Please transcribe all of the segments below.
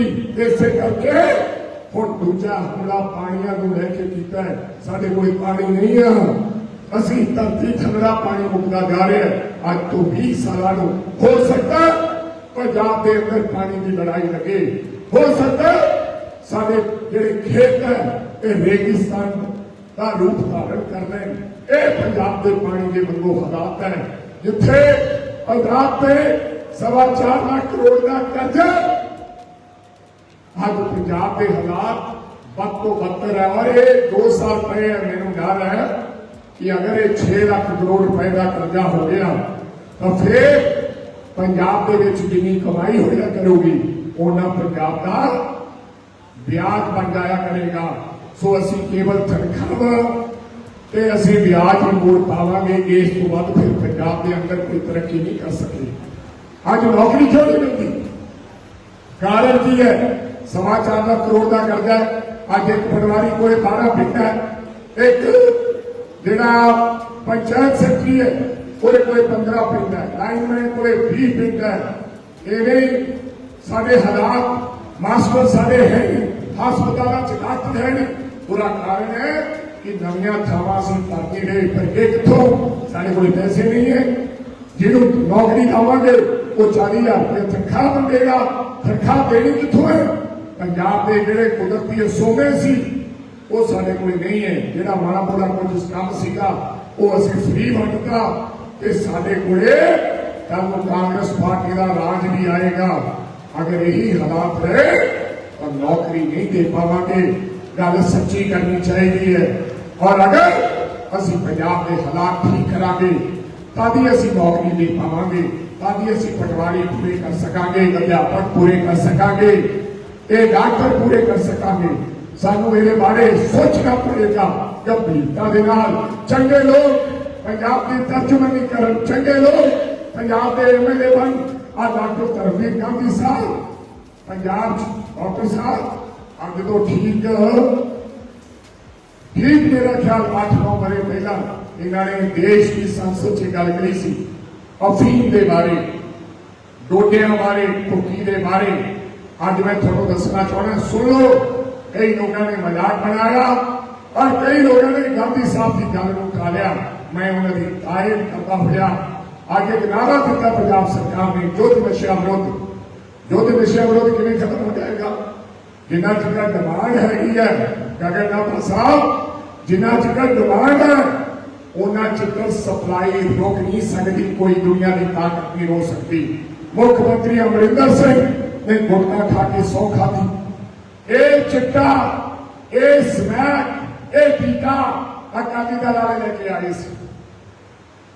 ਇਸੇ ਕਰਕੇ ਹੁਣ ਦੂਜਾ ਹਮਲਾ ਪਾਣੀਆਂ ਨੂੰ ਲੈ ਕੇ ਕੀਤਾ ਹੈ। ਸਾਡੇ ਕੋਲ ਪਾਣੀ ਨਹੀਂ ਆ ਅਸੀਂ ਧਰਤੀ ਥੰਮੜਾ ਪਾਣੀ ਮੁੱਕਦਾ ਜਾ ਰਿਹਾ ਅੱਜ ਤੋਂ 20 ਸਾਲਾਂ ਨੂੰ ਹੋ ਸਕਦਾ ਪੰਜਾਬ ਦੇ ਅੰਦਰ ਪਾਣੀ ਦੀ ਲੜਾਈ ਲੱਗੇ। ਹੋ ਸਕਦਾ ਸਾਡੇ ਜਿਹੜੇ ਖੇਤ ਹੈ, ਇਹ ਰੇਗਿਸਤਾਨ ਦਾ ਰੂਪ ਧਾਰਨ ਕਰ ਲੈਣ। ਇਹ ਪੰਜਾਬ ਦੇ ਪਾਣੀ ਦੇ ਵੱਲੋਂ ਹਾਲਾਤ ਹੈ। ਜਿੱਥੇ ਪੰਜਾਬ ਤੇ ਸਵਾ ਚਾਰ ਲੱਖ ਕਰੋੜ ਦਾ ਕਰਜ਼ਾ ਅੱਜ ਪੰਜਾਬ ਦੇ ਹਾਲਾਤ ਵੱਧ ਤੋਂ ਬੱਤਰ ਹੈ ਔਰ ਇਹ 2 ਸਾਲ ਪਏ ਹੈ ਮੈਨੂੰ ਡਰ ਹੈ ਕਿ ਅਗਰ ਇਹ 6 ਲੱਖ ਕਰੋੜ ਰੁਪਏ ਦਾ ਕਰਜ਼ਾ ਹੋ ਗਿਆ, ਤਾਂ ਫਿਰ ਪੰਜਾਬ ਦੇ ਵਿੱਚ ਜਿੰਨੀ ਕਮਾਈ ਹੋਇਆ ਕਰੂਗੀ ਉਹਨਾਂ ਪੰਜਾਬ ਦਾ ਵਿਆਜ ਬਣ ਜਾਇਆ ਕਰੇਗਾ। ਸੋ ਅਸੀਂ ਕੇਵਲ ਤਨਖਾਹ ਤੇ ਅਸੀਂ ਵਿਆਜ ਹੀ ਮੋੜ ਪਾਵਾਂਗੇ, ਇਸ ਤੋਂ ਬਾਅਦ ਫਿਰ ਪੰਜਾਬ ਦੇ ਅੰਦਰ ਕੋਈ ਤਰੱਕੀ ਨਹੀਂ ਕਰ ਸਕੇ। ਅੱਜ ਨੌਕਰੀ ਕਿਉਂ ਨਹੀਂ ਮਿਲਦੀ? ਕਾਰਨ ਕੀ ਹੈ? ਸਵਾ ਚਾਰ ਲੱਖ ਕਰੋੜ ਦਾ ਕਰਜ਼ਾ ਅੱਜ ਇੱਕ ਪਟਵਾਰੀ ਕੋਲੇ 12 ਪਿੰਡ ਹੈ। ਇੱਕ ਜਿਹੜਾ ਪੰਚਾਇਤ ਸੈਕਟਰੀ ਹੈ, ਉਹਦੇ ਕੋਲੇ 15 ਪਿੰਡ ਲਾਈਨਮੈਨ ਕੋਲੇ 20 ਪਿੰਡ ਹੈ। ਸਾਡੇ ਹਾਲਾਤ, ਮਾਸਟਰ ਸਾਡੇ ਹੈ ਹਸਪਤਾਲਾਂ ਚ ਡਾਕਟਰ ਹੈ ਨਹੀਂ। ਪੂਰਾ ਕਾਰਨ ਹੈ ਕਿ ਨਵੀਆਂ ਥਾਵਾਂ ਅਸੀਂ ਭਰਤੀ ਰਹੇ ਪਰ ਇਹ ਕਿੱਥੋਂ? ਸਾਡੇ ਕੋਲ ਪੈਸੇ ਨਹੀਂ ਹੈ। ਜਿਹਨੂੰ ਨੌਕਰੀ ਲਾਵਾਂਗੇ ਉਹ 40000 ਰੁਪਏ ਤਨਖਾਹ ਮੰਗੇਗਾ। ਤਨਖਾਹ ਦੇਣੀ ਕਿੱਥੋਂ ਹੈ? ਪੰਜਾਬ ਦੇ ਜਿਹੜੇ ਕੁਦਰਤੀ ਸੋਮੇ ਸੀ, ਉਹ ਸਾਡੇ ਕੋਲ ਨਹੀਂ ਹੈ। ਜਿਹੜਾ ਮਾੜਾ ਮੋੜਾ ਕੁਝ ਕੰਮ ਸੀਗਾ, ਉਹ ਅਸੀਂ ਫ੍ਰੀ ਵੰਡਤਾ ਤੇ ਸਾਡੇ ਕੋਲੇ ਕੱਲ ਕਾਂਗਰਸ ਪਾਰਟੀ ਦਾ ਰਾਜ ਵੀ ਆਏਗਾ। ਅਗਰ ਇਹੀ ਹਾਲਾਤ ਰਹੇ, ਤਾਂ ਨੌਕਰੀ ਨਹੀਂ ਦੇ ਪਾਵਾਂਗੇ। ਗੱਲ ਸੱਚੀ ਕਰਨੀ ਚਾਹੀਦੀ ਹੈ। ਔਰ ਅਗਰ ਅਸੀਂ ਪੰਜਾਬ ਦੇ ਹਾਲਾਤ ਠੀਕ ਕਰਾਂਗੇ, ਤਾਂ ਹੀ ਅਸੀਂ ਨੌਕਰੀ ਦੇ ਪਾਵਾਂਗੇ, ਤਾਂ ਹੀ ਅਸੀਂ ਪਟਵਾਰੀ ਪੂਰੇ ਕਰ ਸਕਾਂਗੇ ਅਧਿਆਪਕ ਪੂਰੇ ਕਰ ਸਕਾਂਗੇ। ਇਹ ਡਾਕਟਰ ਪੂਰੇ ਕਰ ਸਕਾਂਗੇ ਸਾਨੂੰ ਇਹਦੇ ਬਾਰੇ ਸੋਚਣਾ ਪੜੇਗਾ ਗੰਭੀਰਤਾ ਦੇ ਨਾਲ ਚੰਗੇ ਲੋਕ ਪੰਜਾਬ ਦੀ ਤਰਜਮਾਨੀ ਕਰਨ ਚੰਗੇ ਲੋਕ ਪੰਜਾਬ ਦੇ ਐਮਐਲਏ ਬਣ ਆ ਡਾਕਟਰ ਤਰਵੀਰ ਗਾਂਧੀ ਸਾਹਿਬ ਪੰਜਾਬ ਚ ਡਾਕਟਰ ਸਾਹਿਬ ਅੱਜ ਤੋਂ ਠੀਕ ਠੀਕ ਮੇਰਾ ਖਿਆਲ 8-9 ਬਰੇ ਪਹਿਲਾਂ ਇਹਨਾਂ ਨੇ ਦੇਸ਼ ਦੀ ਸੰਸਦ 'ਚ ਗੱਲ ਕਰੀ ਸੀ ਅਫੀਮ ਦੇ ਬਾਰੇ ਡੋਡਿਆਂ ਬਾਰੇ ਭੁੱਕੀ ਦੇ ਬਾਰੇ ਅੱਜ ਮੈਂ ਤੁਹਾਨੂੰ ਦੱਸਣਾ ਚਾਹੁੰਦਾ, ਸੁਣ ਲਓ, ਕਈ ਲੋਕਾਂ ਨੇ ਮਜ਼ਾਕ ਬਣਾਇਆ ਔਰ ਕਈ ਲੋਕਾਂ ਨੇ ਗਾਂਧੀ ਸਾਹਿਬ ਦੀ ਗੱਲ ਨੂੰ ਟਾਲਿਆ ਮੈਂ ਉਹਨਾਂ ਦੀ ਤਾਰੀਫ ਕਰਦਾ ਹੋਇਆ, ਅੱਜ ਇੱਕ ਨਾਰਾ ਦਿੱਤਾ ਪੰਜਾਬ ਸਰਕਾਰ ਨੇ, ਜੋਤ ਨਸ਼ਾ ਵਿਰੁੱਧ। ਜੋਤ ਨਸ਼ਾ ਵਿਰੁੱਧ ਕਿਵੇਂ ਖਤਮ ਹੋ ਜਾਏਗਾ? ਜਿੰਨਾ ਚਿਰ ਡਿਮਾਂਡ ਹੈਗੀ ਹੈ ਗਗਨਨਾਥ ਸਾਹਿਬ, ਜਿੰਨਾ ਚਿਰ ਡਿਮਾਂਡ ਹੈ, ਉਹਨਾਂ ਚਿਰ ਸਪਲਾਈ ਰੋਕ ਨਹੀਂ ਸਕਦੀ, ਕੋਈ ਦੁਨੀਆ ਦੀ ਤਾਕਤ ਨਹੀਂ ਰੋਕ ਸਕਦੀ। ਮੁੱਖ ਮੰਤਰੀ ਅਮਰਿੰਦਰ ਸਿੰਘ ਨੇ ਗੁਟਕਾ ਖਾ ਕੇ ਸੌ ਖਾਧੀ। ਇਹ ਚਿੱਟਾ, ਇਹ ਸਮੈਕ, ਇਹ ਟੀਕਾ ਅਕਾਲੀ ਦਲ ਵਾਲੇ ਲੈ ਕੇ ਆਏ ਸੀ।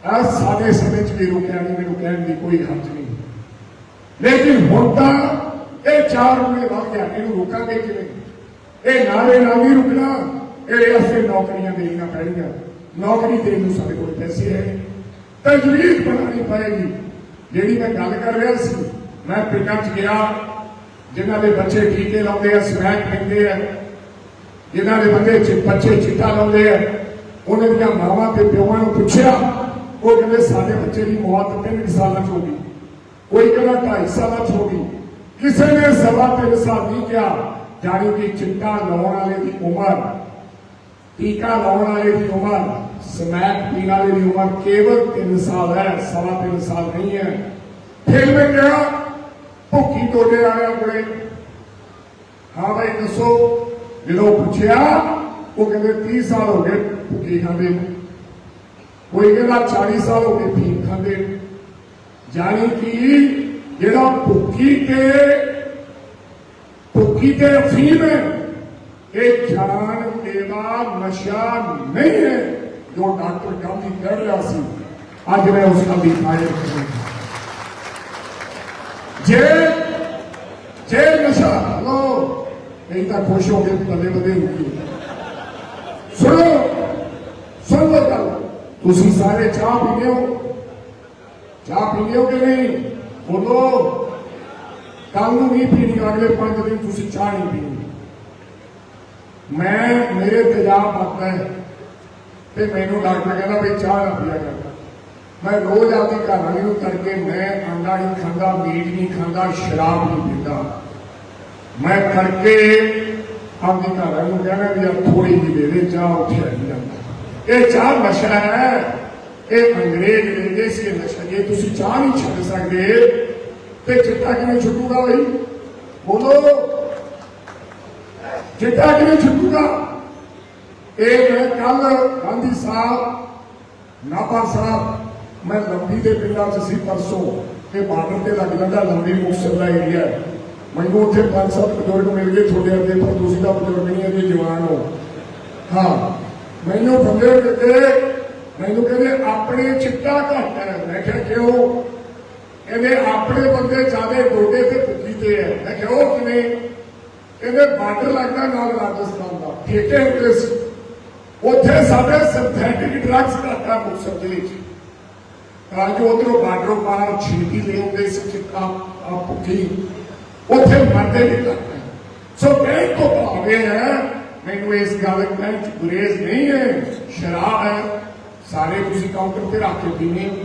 ਆ ਸਾਡੇ ਸਮੇਂ ਚ ਵੀ ਰੁਕਿਆ ਨਹੀਂ, ਮੈਨੂੰ ਕਹਿਣ ਦੀ ਕੋਈ ਹੱਜ ਨਹੀਂ। ਲੇਕਿਨ ਹੁਣ ਤਾਂ ਇਹ ਚਾਰ ਮਹੀਨੇ ਵੱਧ ਗਿਆ, ਇਹਨੂੰ ਰੋਕਾਂਗੇ ਕਿਵੇਂ? ਇਹ ਨਾਰੇ ਨਾਲ ਹੀ ਰੁਕਣਾ, ਇਹ ਅਸੀਂ ਨੌਕਰੀਆਂ ਦੇਣੀਆਂ ਪੈਣੀਆਂ। ਨੌਕਰੀ ਦੇਣ ਨੂੰ ਸਾਡੇ ਕੋਲ ਪੈਸੇ ਹੈ। ਤਜਵੀਜ਼ ਬਣਾਉਣੀ ਪਏਗੀ, ਜਿਹੜੀ ਮੈਂ ਗੱਲ ਕਰ ਰਿਹਾ ਸੀ ਮੈਂ ਪਿੰਡਾਂ 'ਚ ਗਿਆ, ਜਿਨ੍ਹਾਂ ਦੇ ਬੱਚੇ ਟੀਕੇ ਲਾਉਂਦੇ ਆ ਸਮੈਕ ਪੈਂਦੇ ਆ, ਜਿਨ੍ਹਾਂ ਦੇ ਬੰਦੇ ਬੱਚੇ ਚਿੱਟਾ ਲਾਉਂਦੇ ਆ, ਉਹਨਾਂ ਦੀਆਂ ਮਾਵਾਂ ਤੇ ਪਿਓਾਂ ਨੂੰ ਪੁੱਛਿਆ, ਉਹ ਕਹਿੰਦੇ, ਸਾਡੇ ਬੱਚੇ ਦੀ ਮੌਤ ਤਿੰਨ ਸਾਲਾਂ ਚ ਹੋ ਗਈ, ਕੋਈ ਕਹਿੰਦਾ ਢਾਈ ਸਾਲਾਂ ਚ ਹੋ ਗਈ, ਕਿਸੇ ਨੇ ਸਵਾ ਤਿੰਨ ਸਾਲ ਨਹੀਂ ਕਿਹਾ, ਜਾਣੀ ਕਿ ਚਿੱਟਾ ਲਾਉਣ ਵਾਲੇ ਦੀ ਉਮਰ, ਟੀਕਾ ਲਾਉਣ ਵਾਲੇ ਦੀ ਉਮਰ ਸਮੈਕ ਪੀਣ ਵਾਲੇ ਦੀ ਉਮਰ ਕੇਵਲ 3 ਸਾਲ ਹੈ, ਸਵਾ ਤਿੰਨ ਸਾਲ ਨਹੀਂ ਹੈ। ਫਿਰ ਮੈਂ ਕਿਹਾ ਭੁੱਖੀ ਟੋਡੇ ਵਾਲਿਆਂ ਕੋਲੇ। ਹਾਂ ਭਾਈ, ਦੱਸੋ, ਜਦੋਂ ਪੁੱਛਿਆ, ਉਹ ਕਹਿੰਦੇ 30 ਸਾਲ ਹੋ ਗਏ ਭੁੱਖੀ ਖਾਂਦੇ ਨੂੰ। ਕੋਈ ਕਹਿੰਦਾ 40 ਸਾਲ ਹੋ ਗਏ ਫੀਮ ਖਾਂਦੇ ਨੂੰ। ਜਾਣੀ ਕਿ ਜਿਹੜਾ ਭੁੱਖੀ ਤੇ ਭੁੱਖੀ ਤੇ ਅਫੀਮ ਹੈ, ਇਹ ਜਾਨ ਦੇਵਾ ਨਸ਼ਾ ਨਹੀਂ ਹੈ ਜੋ ਡਾਕਟਰ ਗਾਂਧੀ ਕਰ ਰਿਹਾ ਸੀ। ਅੱਜ ਮੈਂ ਉਸ ਨਾਲ ਦੀ ਤਾਰੀਫ ਜੇ ਜੇ ਨਸ਼ਾ ਲੋ ਨਹੀਂ ਤਾਂ ਖੁਸ਼ ਹੋ ਕੇ ਬੱਲੇ ਬੱਲੇ ਰੁਕੀ ਸੁਣੋ, ਸੁਣ ਲੋ ਗੱਲ। ਤੁਸੀਂ ਸਾਰੇ ਚਾਹ ਪੀਂਦੇ ਹੋ? ਚਾਹ ਪੀਂਦੇ ਹੋ ਕਿ ਨਹੀਂ? ਬੋਲੋ। ਕੱਲ ਨੂੰ ਨਹੀਂ ਪੀਣੀ, ਅਗਲੇ 5 ਦਿਨ ਤੁਸੀਂ ਚਾਹ ਨਹੀਂ ਪੀਣੀ। ਮੈਂ, ਮੇਰੇ ਤੇਜ਼ਾਬ ਪੱਕਦਾ ਹੈ ਤੇ ਮੈਨੂੰ ਡਾਕਟਰ ਕਹਿੰਦਾ ਵੀ ਚਾਹ ਨਾ ਪੀਆ ਕਰ। ਮੈਂ ਰੋਜ਼ ਆਪਦੀ ਘਰ ਵਾਲੀ ਨੂੰ ਤੜਕੇ ਮੈਂ ਅੰਡਾ ਨਹੀਂ ਖਾਂਦਾ, ਮੀਟ ਨਹੀਂ ਖਾਂਦਾ, ਸ਼ਰਾਬ ਨਹੀਂ ਪੀਂਦਾ। ਮੈਂ ਕਰਕੇ ਆਪਦੀ ਘਰ ਨੂੰ ਕਹਿਣਾ ਵੀ ਯਾਰ ਥੋੜੀ ਜਿਹੀ ਦੇ ਦੇ, ਚਾਹ ਉੱਠਿਆ ਨਹੀਂ ਜਾਂਦਾ ਇਹ ਚਾਹ ਨਸ਼ਾ ਹੈ। ਇਹ ਅੰਗਰੇਜ਼ ਲੈ ਗਏ ਨਸ਼ਾ। ਜੇ ਤੁਸੀਂ ਚਾਹ ਨਹੀਂ ਛੱਡ ਸਕਦੇ ਤੇ ਚਿੱਟਾ ਕਿਵੇਂ ਛੁੱਟੂਗਾ ਬਈ? ਬੋਲੋ। ਚਿੱਟਾ ਕਿਵੇਂ ਛੁੱਟੂਗਾ? ਇਹ ਮੈਂ ਕੱਲ ਗਾਂਧੀ ਸਾਹਿਬ ਨਾਪਾ ਸਾਹਿਬ ਮੈਂ ਲੰਬੀ ਦੇ ਪਿੰਡਾਂ 'ਚ ਸੀ ਪਰਸੋਂ ਤੇ ਬਾਰਡਰ ਤੇ ਲੱਗ ਜਾਂਦਾ ਲੰਬੀ ਮੁਕਸਰ ਦਾ ਏਰੀਆ ਮੈਨੂੰ ਉੱਥੇ ਪੰਜ ਸੱਤ ਬਜ਼ੁਰਗ ਮਿਲ ਗਏ ਤੁਹਾਡੇ ਅੱਗੇ, ਪਰ ਤੁਸੀਂ ਤਾਂ ਬਜ਼ੁਰਗ ਨਹੀਂ ਅਜੇ ਜਵਾਨ ਹੋ। ਹਾਂ, ਮੈਨੂੰ ਬੰਦੇ ਮਿਲੇ ਮੈਨੂੰ ਕਹਿੰਦੇ, ਆਪਣੇ ਚਿੱਟਾ ਘੱਟ ਹੈ। ਮੈਂ ਕਿਹਾ, ਕਿਉਂ? ਕਹਿੰਦੇ, ਆਪਣੇ ਬੰਦੇ ਜ਼ਿਆਦਾ ਗੋਡੇ ਤੇ ਪੁੱਜੀ ਤੇ ਹੈ। ਮੈਂ ਕਿਹਾ, ਉਹ ਕਿਵੇਂ? ਕਹਿੰਦੇ, ਬਾਰਡਰ ਲੱਗਦਾ ਨਾਲ ਰਾਜਸਥਾਨ ਦਾ, ਠੇਕੇ ਹੁੰਦੇ ਸੀ। ਉੱਥੇ ਸਾਡੇ ਸਿੰਥੈਟਿਕ ਡਰੱਗਸ ਘੱਟਾ ਮੁਕਸਰ ਦੇ ਵਿੱਚ। ਤਾਂ ਜੋ ਉਧਰੋਂ ਬਾਰਡਰੋਂ ਪਾਰ ਛੇਤੀ ਲੈ ਆਉਂਦੇ ਸੀ ਚਿੱਟਾ ਆ ਭੁੱਖੀ। ਉੱਥੇ ਮਰਦੇ ਵੀ ਘੱਟ ਹੈ ਸੋ ਕਹਿ ਤੋਂ ਭਾਵੇਂ ਹੈ, ਮੈਨੂੰ ਇਸ ਗੱਲ ਕਹਿਣ ਚ ਗੁਰੇਜ਼ ਨਹੀਂ ਹੈ, ਸ਼ਰਾਬ ਹੈ। ਸਾਰੇ ਤੁਸੀਂ ਕਾਊਂਟਰ ਤੇ ਰੱਖ ਕੇ ਪੀਨੇ ਹੋ।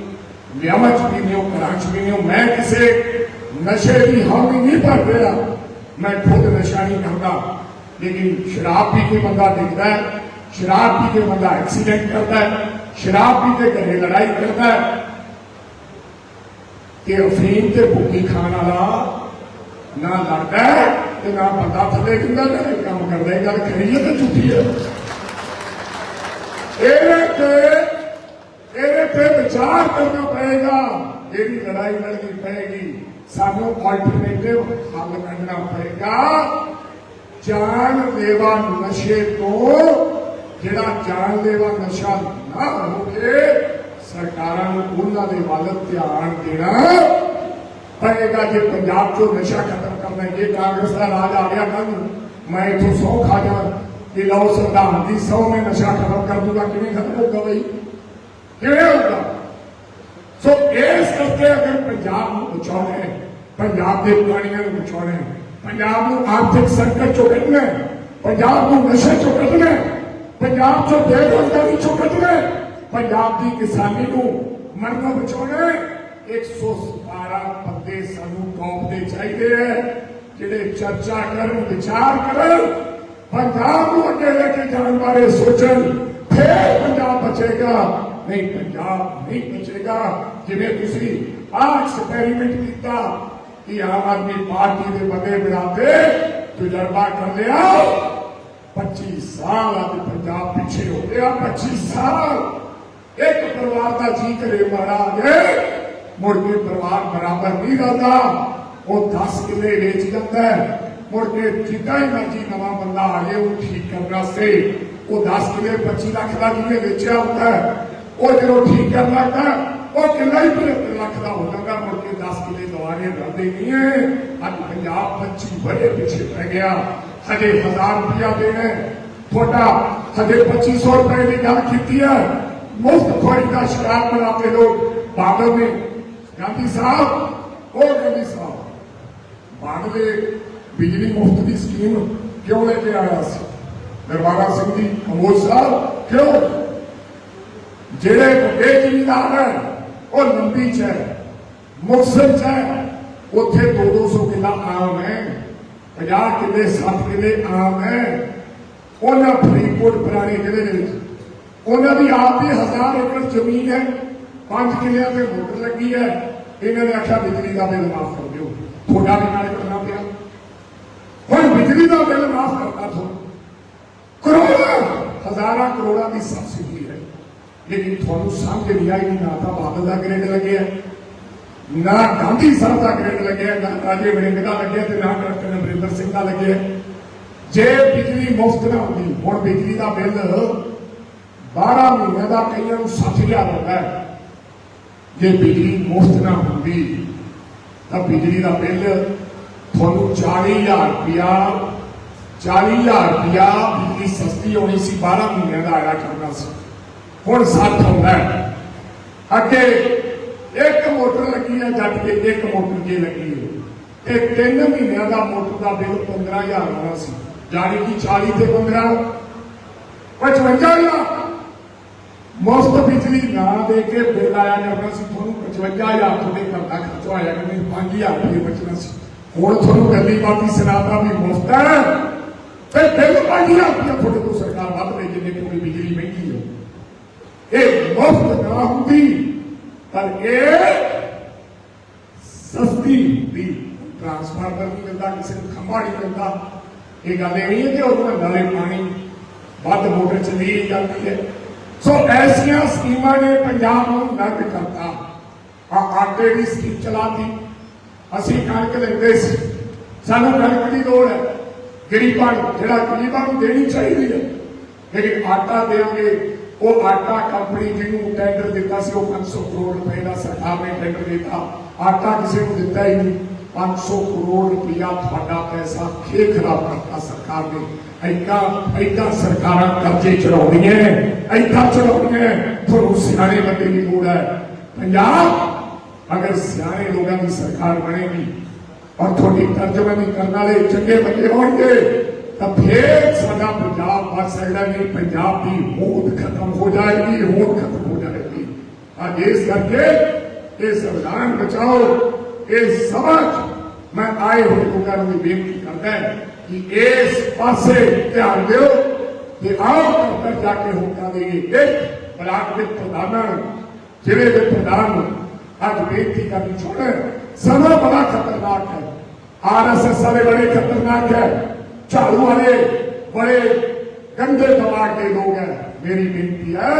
ਵਿਆਹਾਂ ਚ ਪੀਨੇ ਹੋ, ਘਰਾਂ ਚ ਪੀਨੇ ਹੋ। ਮੈਂ ਕਿਸੇ ਨਸ਼ੇ ਦੀ ਹਾਮੀ ਨਹੀਂ ਭਰ ਰਿਹਾ ਮੈਂ ਖੁਦ ਨਸ਼ਾ ਨਹੀਂ ਕਰਦਾ। ਲੇਕਿਨ ਸ਼ਰਾਬ ਪੀ ਕੇ ਬੰਦਾ ਡਿੱਗਦਾ ਹੈ। ਸ਼ਰਾਬ ਪੀ ਕੇ ਬੰਦਾ ਐਕਸੀਡੈਂਟ ਕਰਦਾ ਹੈ। ਸ਼ਰਾਬ ਪੀ ਕੇ ਘਰੇ ਲੜਾਈ ਕਰਦਾ ਹੈ। ਕਿ ਅਫੀਮ ਤੇ ਭੁੱਕੀ ਖਾਣ ਵਾਲਾ ਨਾ ਲੜਦਾ ਤੇ ਨਾ ਬੰਦਾ ਥੱਲੇ ਕਿੰਦਾ ਨਾ ਕੰਮ ਕਰਦਾ ਇਹ ਗੱਲ ਖਰੀਏ ਤੇ ਝੂਠੀ ਹੈ। ਇਹਦੇ ਤੇ ਇਹਦੇ ਤੇ ਵਿਚਾਰ ਕਰਨਾ ਪਏਗਾ। ਇਹਦੀ ਲੜਾਈ ਲੜਨੀ ਪਏਗੀ, ਸਾਨੂੰ ਆਲਟਰਨੇਟਿਵ ਹੱਲ ਕੱਢਣਾ ਪਏਗਾ। ਜਾਨ ਲੈਵਾ ਨਸ਼ੇ ਤੋਂ, ਜਿਹੜਾ ਜਾਨ ਲੈਵਾ ਨਸ਼ਾ ਨਾ ਹੋਵੇ ਸਰਕਾਰਾਂ ਨੂੰ ਉਹਨਾਂ ਦੇ ਵੱਲ ਧਿਆਨ ਦੇਣਾ ਪਏਗਾ ਜੇ ਪੰਜਾਬ ਚੋਂ ਨਸ਼ਾ ਖਤਮ ਕਰਨਾ ਹੈ ਕਾਂਗਰਸ ਦਾ ਰਾਜ ਆ ਗਿਆ ਕੱਲ ਮੈਂ ਇਥੋਂ ਸੌ ਖਾ ਜਾ ਕਿ ਲਓ ਸੰਵਿਧਾਨ ਦੀ ਸੌ ਮੈਂ ਨਸ਼ਾ ਖਤਮ ਕਰ ਦੂੰਗਾ, ਕਿਵੇਂ ਖਤਮ ਹੋਊਗਾ ਬਈ? ਕਿਵੇਂ ਹੋਊਗਾ? ਸੋ ਇਸ ਕਰਕੇ ਅਗਰ ਪੰਜਾਬ ਨੂੰ ਬਚਾਉਣਾ ਹੈ, ਪੰਜਾਬ ਦੇ ਪਾਣੀਆਂ ਨੂੰ ਬਚਾਉਣਾ ਹੈ, ਪੰਜਾਬ ਨੂੰ ਆਰਥਿਕ ਸੰਕਟ ਚੋਂ ਕੱਢਣਾ ਹੈ, ਪੰਜਾਬ ਨੂੰ ਨਸ਼ੇ ਚੋਂ ਕੱਢਣਾ ਹੈ, ਪੰਜਾਬ ਚੋਂ ਬੇਰੁਜ਼ਗਾਰੀ ਚੋਂ ਕੱਢਣਾ ਹੈ ਪੰਜਾਬ ਦੀ ਕਿਸਾਨੀ ਨੂੰ ਮਰਨੋਂ ਬਚਾਉਣਾ ਹੈ 117 ਬੰਦੇ ਸਾਨੂੰ ਟੌਪ ਦੇ ਚਾਹੀਦੇ ਹੈ ਜਿਹੜੇ ਚਰਚਾ ਕਰਨ, ਵਿਚਾਰ ਕਰਨ, ਪੰਜਾਬ ਨੂੰ ਅੱਗੇ ਲੈ ਕੇ ਜਾਣ ਬਾਰੇ ਸੋਚਣ, ਫੇਰ ਪੰਜਾਬ ਬਚੇਗਾ। ਨਹੀਂ, ਪੰਜਾਬ ਨਹੀਂ ਬਚੇਗਾ। ਜਿਵੇਂ ਤੁਸੀਂ ਆਹ ਐਕਸਪੈਰੀਮੈਂਟ ਕੀਤਾ ਕਿ ਆਮ ਆਦਮੀ ਪਾਰਟੀ ਦੇ ਬੰਦੇ ਬਣਾਤੇ ਤਜਰਬਾ ਕਰ ਲਿਆ। 25 ਸਾਲ ਅੱਜ ਪੰਜਾਬ ਪਿੱਛੇ ਹੋ ਗਿਆ 25 ਸਾਲ ਇੱਕ ਪਰਿਵਾਰ ਦਾ ਜੀ ਕਰੇ ਮਾਰਾ ਮੁੜ ਕੇ ਪਰਿਵਾਰ ਬਰਾਬਰ ਨਹੀਂ ਰਹਿੰਦਾ। ਉਹ 10 ਕਿੱਲੇ ਵੇਚ ਜਾਂਦਾ ਮੁੜ ਕੇ ਜਿੱਦਾਂ ਹੀ ਮਰਜ਼ੀ ਨਵਾਂ ਬੰਦਾ ਆ ਜਾਏ ਉਹ ਠੀਕ ਕਰਨ ਵਾਸਤੇ ਉਹ 10 ਕਿੱਲੇ 25 ਲੱਖ ਦਾ ਜਿਹਨੇ ਵੇਚਿਆ ਹੁੰਦਾ ਉਹ ਜਦੋਂ ਠੀਕ ਕਰਨ ਲੱਗਦਾ ਉਹ ਕਿੱਲਾ ਹੀ 75 ਲੱਖ ਦਾ ਹੋ ਜਾਂਦਾ। ਮੁੜ ਕੇ 10 ਕਿੱਲੇ ਦੁਆਰੇ ਰਹਿੰਦੇ ਨਹੀਂ ਹੈ। ਅੱਜ ਪੰਜਾਬ 25 ਬੜੇ ਪਿੱਛੇ ਪੈ ਗਿਆ। ਹਜੇ 1000 ਰੁਪਇਆ ਦੇਣਾ ਤੁਹਾਡਾ ਹਜੇ 2500 ਰੁਪਏ ਦੀ ਗੱਲ ਕੀਤੀ ਹੈ। ਮੁਫਤ ਖੋਰੀ ਦਾ ਸ਼ਿਕਾਰ ਬਣਾਤੇ ਲੋਕ ਬਾਦਲ ਨੇ ਗਾਂਧੀ ਸਾਹਿਬ ਉਹ ਗਾਂਧੀ ਸਾਹਿਬ। ਬਾਦਲ ਦੇ ਬਿਜਲੀ ਮੁਫਤ ਦੀ ਸਕੀਮ ਕਿਉਂ ਲੈ ਕੇ ਆਇਆ ਸੀ? ਦਰਬਾਰਾ ਸਿੰਘ ਜੀ ਅਮੋਦ ਜਿਹੜੇ ਵੱਡੇ ਜ਼ਿਮੀਦਾਰ ਹੈ ਉਹ ਲੰਬੀ ਚ ਹੈ ਮੁਕਸਰ ਚ ਹੈ ਉੱਥੇ 2-200 ਕਿੱਲਾ ਆਮ ਹੈ 50 ਕਿੱਲੇ 60 ਕਿੱਲੇ ਆਮ ਹੈ। ਉਹਨਾਂ ਫਰੀਦਕੋਟ ਪੁਰਾਣੇ ਜ਼ਿਲ੍ਹੇ ਦੇ ਵਿੱਚ ਉਹਨਾਂ ਦੀ ਆਪ ਦੀ ਹਜ਼ਾਰ ਏਕੜ ਜ਼ਮੀਨ ਹੈ। ਪੰਜ ਕਿੱਲਿਆਂ ਤੇ ਮੋਟਰ ਲੱਗੀ ਹੈ। ਇਹਨਾਂ ਨੇ ਆਖਿਆ, ਬਿਜਲੀ ਦਾ ਬਿੱਲ ਮਾਫ ਕਰ ਦਿਓ। ਤੁਹਾਡਾ ਵੀ ਨਾਲੇ ਕਰਨਾ ਪਿਆ। ਹੁਣ ਬਿਜਲੀ ਦਾ ਬਿੱਲ ਮਾਫ ਕਰਤਾ ਤੁਹਾਨੂੰ। ਕਰੋੜਾਂ, ਹਜ਼ਾਰਾਂ ਕਰੋੜਾਂ ਦੀ ਸਬਸਿਡੀ ਹੈ। ਲੇਕਿਨ ਤੁਹਾਨੂੰ ਸਮਝ ਨਹੀਂ ਆਈ ਨਾ ਤਾਂ ਬਾਦਲ ਦਾ ਗ੍ਰੇਡ ਲੱਗਿਆ ਨਾ ਗਾਂਧੀ ਸਾਹਿਬ ਦਾ ਗ੍ਰੇਡ ਲੱਗਿਆ ਨਾ ਰਾਜੇ ਵੜਿੰਗ ਦਾ ਲੱਗਿਆ ਤੇ ਨਾ ਡਾਕਟਰ ਅਮਰਿੰਦਰ ਸਿੰਘ ਦਾ ਲੱਗਿਆ ਜੇ ਬਿਜਲੀ ਮੁਫਤ ਨਾ ਹੁੰਦੀ, ਹੁਣ ਬਿਜਲੀ ਦਾ ਬਿੱਲ 12 ਮਹੀਨਿਆਂ ਦਾ ਕਈਆਂ ਨੂੰ 60000 ਆਉਂਦਾ ਹੈ। ਜੇ ਬਿਜਲੀ ਮੁਫਤ ਨਾ ਹੁੰਦੀ, ਤਾਂ ਬਿਜਲੀ ਦਾ ਬਿੱਲ ਤੁਹਾਨੂੰ 40000 ਰੁਪਇਆ 40000 ਰੁਪਇਆ ਬਿਜਲੀ ਸਸਤੀ ਹੋਣੀ ਸੀ 12 ਮਹੀਨਿਆਂ ਦਾ ਆਇਆ ਕਰਨਾ ਸੀ। ਹੁਣ 60 ਹੁੰਦਾ ਹੈ। ਅੱਗੇ ਇੱਕ ਮੋਟਰ ਲੱਗੀ ਹੈ, ਜੱਟ ਕੇ ਇੱਕ ਮੋਟਰ ਜੇ ਲੱਗੀ ਹੈ। ਇਹ 3 ਮਹੀਨਿਆਂ ਦਾ ਮੋਟਰ ਦਾ ਬਿੱਲ 15000 ਆਉਣਾ ਸੀ। ਜਾਨੀ ਕਿ 40 ਤੇ 15 55000 ਮੁਫਤ ਬਿਜਲੀ ਨਾ ਦੇ ਕੇ ਬਿੱਲ ਆਇਆ ਜਾਂਦਾ ਸੀ ਤੁਹਾਨੂੰ 55000 ਤੁਹਾਡੇ ਘਰ ਦਾ ਖਰਚਾ ਆਇਆ ਕਰਨਾ ਸੀ 5000 ਰੁਪਏ ਬਚਣਾ ਸੀ। ਹੁਣ ਤੁਹਾਨੂੰ ਗੱਲੀ ਬਾਤੀ ਸੁਣਾਤਾ ਵੀ ਮੁਫਤ ਹੈ। ਤੇ ਬਿੱਲ 5000 ਰੁਪਇਆ ਤੁਹਾਡੇ ਤੋਂ ਸਰਕਾਰ ਵੱਧ ਦੇ ਜਿੰਨੇ ਪੂਰੀ ਬਿਜਲੀ ਮਹਿੰਗੀ ਹੈ। ਇਹ ਮੁਫਤ ਨਾ ਹੁੰਦੀ, ਪਰ ਇਹ ਸਸਤੀ ਹੁੰਦੀ। ਟਰਾਂਸਫਾਰਮਰ ਨਹੀਂ ਮਿਲਦਾ, ਕਿਸੇ ਨੂੰ ਖੰਭਾ ਨਹੀਂ ਮਿਲਦਾ। ਇਹ ਗੱਲ ਇਹ ਨਹੀਂ ਹੈ ਕਿ ਉਹਨਾਂ ਨਾਲੇ ਪਾਣੀ, ਵੱਧ ਮੋਟਰ ਚਲੀ ਜਾਂਦੀ ਹੈ। ਸੋ ਐਸੀਆਂ ਸਕੀਮਾਂ ਨੇ ਪੰਜਾਬ ਨੂੰ ਨਰਕ ਕਰਤਾ। ਆ ਆਟੇ ਦੀ ਸਕੀਮ ਚਲਾਤੀ। ਅਸੀਂ ਕਣਕ ਲੈਂਦੇ ਸੀ। ਸਾਨੂੰ ਕਣਕ ਦੀ ਲੋੜ ਹੈ। ਗਰੀਬਾਂ ਨੂੰ, ਜਿਹੜਾ ਗਰੀਬਾਂ ਨੂੰ ਦੇਣੀ ਚਾਹੀਦੀ ਹੈ ਲੇਕਿਨ ਆਟਾ ਦੇਵਾਂਗੇ ਉਹ ਆਟਾ ਕੰਪਨੀ ਜਿਹਨੂੰ ਟੈਂਡਰ ਦਿੱਤਾ ਸੀ, ਉਹ 500 ਕਰੋੜ ਰੁਪਏ ਦਾ ਸਰਕਾਰ ਨੇ ਟੈਂਡਰ ਦਿੱਤਾ। ਆਟਾ ਕਿਸੇ ਨੂੰ ਦਿੱਤਾ ਹੀ ਨਹੀਂ। 500 ਕਰੋੜ ਰੁਪਇਆ ਤੁਹਾਡਾ ਪੈਸਾ ਖੇ ਖਰਾਬ ਕਰਤਾ ਸਰਕਾਰ ਨੇ। ਐਦਾਂ ਐਦਾਂ ਸਰਕਾਰਾਂ ਕਰਜ਼ੇ ਚੜਾਉਂਦੀਆਂ ਐਦਾਂ ਚੜਾਉਂਦੀਆਂ ਤੁਹਾਨੂੰ ਸਿਆਣੇ ਬੰਦੇ ਦੀ ਲੋੜ ਹੈ ਪੰਜਾਬ, ਅਗਰ ਸਿਆਣੇ ਲੋਕਾਂ ਦੀ ਸਰਕਾਰ ਬਣੇਗੀ ਔਰ ਤੁਹਾਡੀ ਤਰਜਮਾਨੀ ਕਰਨ ਵਾਲੇ ਚੰਗੇ ਬੰਦੇ ਹੋਣਗੇ, ਤਾਂ ਫੇਰ ਸਾਡਾ ਪੰਜਾਬ ਵੱਸ ਸਕਦਾ ਨਹੀਂ। ਪੰਜਾਬ ਦੀ ਹੋਂਦ ਖਤਮ ਹੋ ਜਾਏਗੀ, ਹੋਂਦ ਖਤਮ ਹੋ ਜਾਏਗੀ। ਅੱਜ ਇਸ ਕਰਕੇ ਇਹ ਸੰਵਿਧਾਨ ਬਚਾਓ। ਇਹ ਸਮਝ ਮੈਂ ਆਏ ਹੋਏ ਲੋਕਾਂ ਨੂੰ ਵੀ ਬੇਨਤੀ ਕਰਦਾ ਹਾਂ ਕਿ ਇਸ ਪਾਸੇ ਧਿਆਨ ਦਿਓ ਤੇ ਆਓ ਅੰਦਰ ਜਾ ਕੇ ਹੋਕਾ ਦੇਈਏ ਇੱਕ ਬਲਾਕ ਦੇ ਪ੍ਰਧਾਨਾਂ ਨੂੰ ਜ਼ਿਲ੍ਹੇ ਦੇ ਪ੍ਰਧਾਨ ਨੂੰ ਅੱਜ ਬੇਨਤੀ ਕਰਨੀ ਚਾਹੁੰਦਾ ਸਮਾਂ ਬੜਾ ਖਤਰਨਾਕ ਹੈ ਆਰਐਸਐਸ ਵਾਲੇ ਬੜੇ ਖਤਰਨਾਕ ਹੈ ਝਾੜੂ ਵਾਲੇ ਬੜੇ ਗੰਦੇ ਦਿਮਾਗ ਦੇ ਲੋਕ ਹੈ ਮੇਰੀ ਬੇਨਤੀ ਹੈ